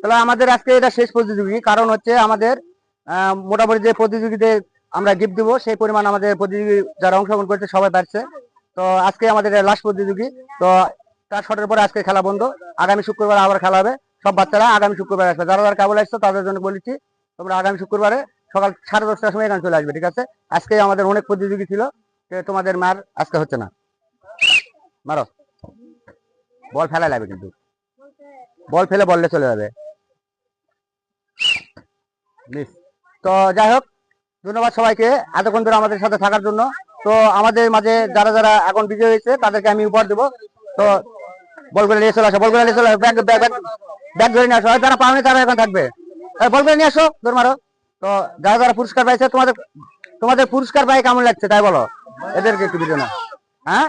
তাহলে আমাদের আজকে এটা শেষ প্রতিযোগী, কারণ হচ্ছে আমাদের মোটামুটি যে প্রতিযোগীদের আমরা গিফট দিব, সেই পরিমাণ আমাদের প্রতিযোগী যারা অংশগ্রহণ করছে সবাই পারছে। তো আজকে আমাদের লাস্ট প্রতিযোগী। তো তার শটের পরে আজকে খেলা বন্ধ। আগামী শুক্রবার আবার খেলা হবে। সব বাচ্চারা আগামী শুক্রবার আসবে। যারা যারা কেবল আসছো, তাদের জন্য বলেছি, তোমরা আগামী শুক্রবারে সকাল সাড়ে দশটার সময় এখানে চলে আসবে, ঠিক আছে? আজকে আমাদের অনেক প্রতিযোগী ছিল তোমাদের মার আজকে হচ্ছে না। মারো। বল ফেলা লাগবে কিন্তু। বল ফেলে বললে চলে যাবে। তো যাই হোক, ধন্যবাদ সবাইকে এতক্ষণ ধরে আমাদের সাথে থাকার জন্য। তো আমাদের মাঝে যারা যারা এখন বিজয় হয়েছে, তাদেরকে আমি উপহার দেবো। তো বলগুলো নিয়ে চলে আসো বলগুলো নিয়ে চলে আসো। ব্যাগ ব্যাগ ব্যাগ ধরে নিয়ে আসো। আর যারা পাওনি তারা এখন থাকবে। এই বলগুলো নিয়ে আসো, দৌড় মারো। তো যারা যারা পুরস্কার পাইছে, তোমাদের তোমাদের পুরস্কার পাই কেমন লাগছে, তাই বলো। এদেরকে একটু দিতে না হ্যাঁ?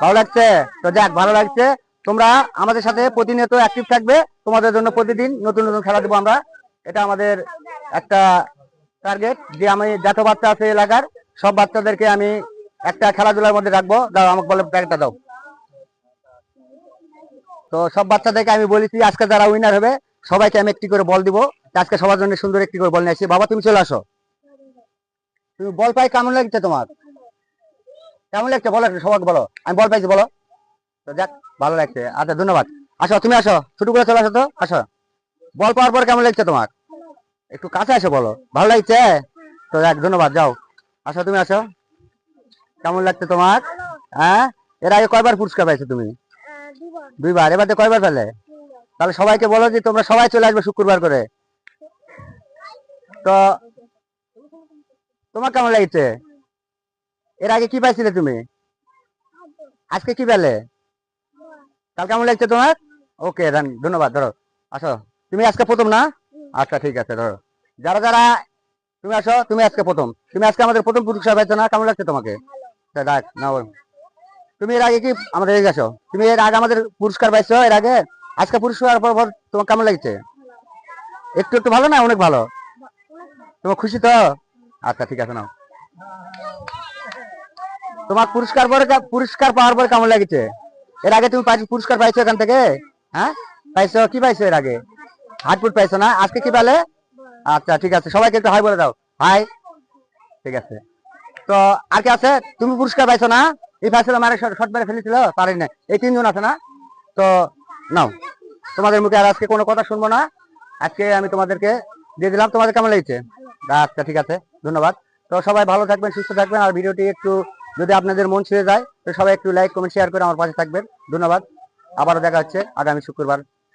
ভালো লাগছে? তো যাক, ভালো লাগছে। তোমরা আমাদের সাথে প্রতিনিয়ত অ্যাক্টিভ থাকবে। তোমাদের জন্য প্রতিদিন নতুন নতুন খেলা দেবো আমরা। এটা আমাদের একটা টার্গেট যে আমি যত বাচ্চা আছে এলাকার, সব বাচ্চাদেরকে আমি একটা খেলাধুলার মধ্যে রাখব। দাও, আমাকে বলে ব্যাগটা দাও। তো সব বাচ্চাদেরকে আমি বলেছি, আজকে যারা উইনার হবে, সবাইকে আমি একটি করে বল দিব। আজকে সবার জন্য সুন্দর একটি করে বল নিয়ে আসি। বাবা, তুমি চলে আসো। তুমি বল পাই কেমন লাগছে তোমার? কেমন লাগছে? বলো সবাইকে বলো। আমি বল পাইছি, বলো। তো যাক, ভালো লাগছে। আচ্ছা ধন্যবাদ। আসো, তুমি আসো। ছুটু করে চলে আসো তো। আসো। বল পাওয়ার পর কেমন লাগছে তোমার? একটু কাছে আসো বলো। ভালো লাগছে? তো যাক, ধন্যবাদ, যাও। আসো, তুমি আসো। কেমন লাগছে তোমার? হ্যাঁ? এর আগে কয়বার পুরস্কার পাইছো তুমি? দুইবার। এবার কয়বার পেলে? তাহলে সবাইকে বলো যে তোমরা সবাই চলে আসবে শুক্রবার করে। তো তোমার কেমন লাগছে? এর আগে কি পাইছিলে তুমি? আজকে কি পেলে? কাল কেমন লাগছে তোমার? ওকে ধন্যবাদ, ধরো। আসো। তুমি আজকে প্রথম না? আচ্ছা ঠিক আছে, ধরো। যারা যারা, তুমি আসো, তুমি আজকে প্রথম। তুমি আজকে আমাদের প্রথম পুরস্কার পাইছো না? কেমন লাগছে তোমাকে? ডাক না তুমি এর আগে কি আমাদের এদিকে আসো? তুমি এর আগে আমাদের পুরস্কার পাইছো এর আগে? আজকে পুরস্কার পর পর তোমার কেমন লাগছে? একটু একটু ভালো না? অনেক ভালো? তোমার খুশি তো? আচ্ছা ঠিক আছে, নাও। তোমার পুরস্কার পরে পুরস্কার পাওয়ার পরে কেমন লাগছে? এর আগে তুমি পুরস্কার পাইছো এখান থেকে? হ্যাঁ? পাইছো? কি পাইছো এর আগে? হাটপুট পাইছো না? আজকে কি পেলে? আচ্ছা ঠিক আছে। সবাইকে একটু হাই বলে দাও। হাই। ঠিক আছে। তো আর কি আছে? তুমি পুরস্কার পাইছো না? এই পাইছিল মারে শর্ট মেরে ফেলেছিল? পারি না এই তিনজন আছে না? তো নাও। তোমাদের মুখে আর আজকে কোনো কথা শুনব না। আজকে আমি তোমাদেরকে দিয়ে দিলাম। তোমাদের কেমন লেগেছে? আচ্ছা ঠিক আছে। ধন্যবাদ। তো সবাই ভালো থাকবেন, সুস্থ থাকবেন। আর ভিডিওটি একটু যদি আপনাদের মন ছুঁয়ে যায়, তো সবাই একটু লাইক কমেন্ট শেয়ার করে আমার পাশে থাকবেন। ধন্যবাদ। আবারও দেখা হচ্ছে আগামী শুক্রবার।